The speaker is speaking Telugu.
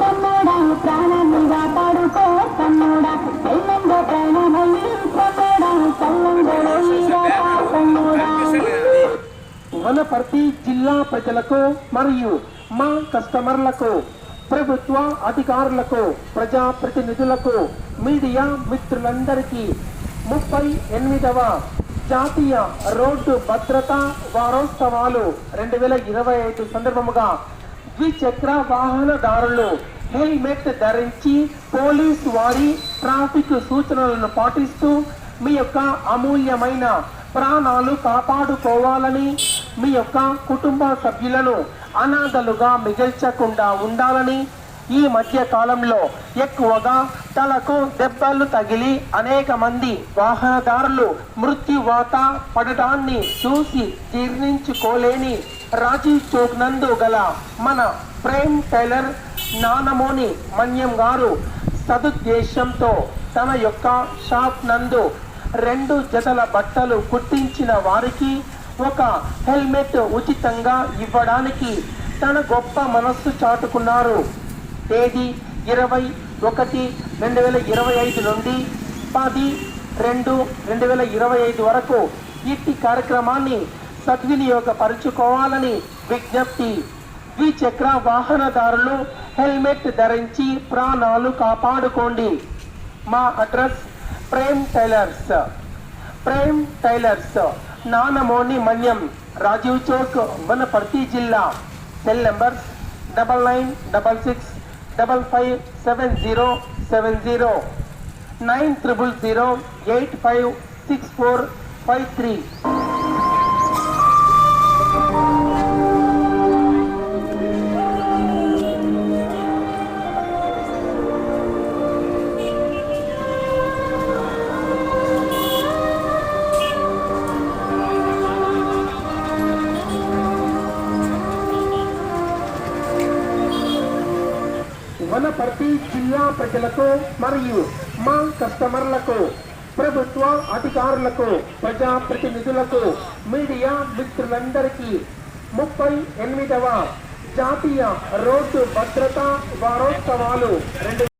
తమ్ముడా ప్రాణాన్ని కాపాడుకో తమ్ముడా. ఎల్లంగో తమ్ముడా వనపర్తి జిల్లా ప్రజలకు మరియు మా కస్టమర్లకు ప్రభుత్వ అధికారులకు ప్రజా ప్రతినిధులకు మీడియా మిత్రులందరికీ ముప్పై ఎనిమిదవ జాతీయ రోడ్డు భద్రతా వారోత్సవాలు రెండు వేల ఇరవై ఐదు సందర్భముగా ద్విచక్ర వాహనదారులు హెల్మెట్ ధరించి పోలీస్ వారి ట్రాఫిక్ సూచనలను పాటిస్తూ మీ యొక్క అమూల్యమైన ప్రాణాలు కాపాడుకోవాలని మీ యొక్క కుటుంబ సభ్యులను అనాథలుగా మిగల్చకుండా ఉండాలని ఈ మధ్య కాలంలో ఎక్కువగా తలకు దెబ్బలు తగిలి అనేక మంది వాహనదారులు మృత్యువాత పడటాన్ని చూసి జీర్ణించుకోలేని రాజీవ్ చౌక్ నందు గల మన ప్రేమ్ టైలర్ నానమోని మన్యం గారు సదుద్దేశంతో తన యొక్క షాప్ నందు రెండు జతల బట్టలు కుట్టించిన వారికి ఒక హెల్మెట్ ఉచితంగా ఇవ్వడానికి తన గొప్ప మనస్సు చాటుకున్నారు. తేదీ ఇరవై ఒకటి రెండు వేల ఇరవై ఐదు నుండి పది రెండు రెండు వేల ఇరవై ఐదు వరకు ఇట్టి కార్యక్రమాన్ని సద్వినియోగపరుచుకోవాలని విజ్ఞప్తి. ద్విచక్ర వాహనదారులు హెల్మెట్ ధరించి ప్రాణాలు కాపాడుకోండి. మా address Prem tailors. Prem tailors Nanamoni Manyam Rajiv Chowk Wanaparthy జిల్లా. Cell numbers double nine double six double five seven zero seven zero nine triple zero eight five six four five three ప్రతి జిల్లా ప్రజలకు మరియు మా కస్టమర్లకు ప్రభుత్వ అధికారులకు ప్రజా ప్రతినిధులకు మీడియా మిత్రులందరికీ ముప్పై ఎనిమిదవ జాతీయ రోడ్డు భద్రతా వారోత్సవాలు రెండు